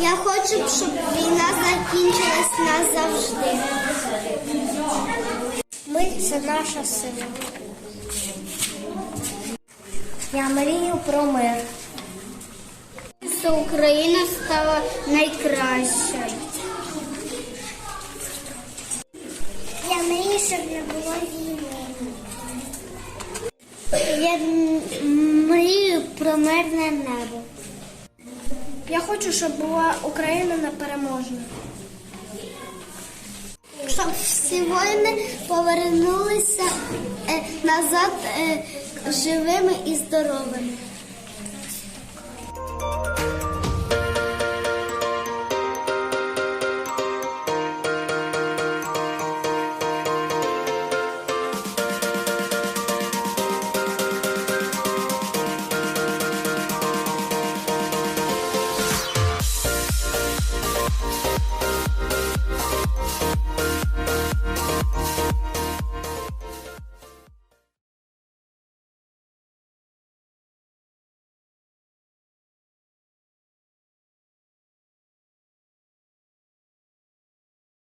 Я хочу, щоб війна закінчилась назавжди. Ми це наша сила. Я мрію про мир. Що Україна стала найкращою. Я мрію, щоб не було війни. Я мрію про мирне небо. Я хочу, щоб була Україна непереможна. Щоб всі воїни повернулися е, назад е, живими і здоровими.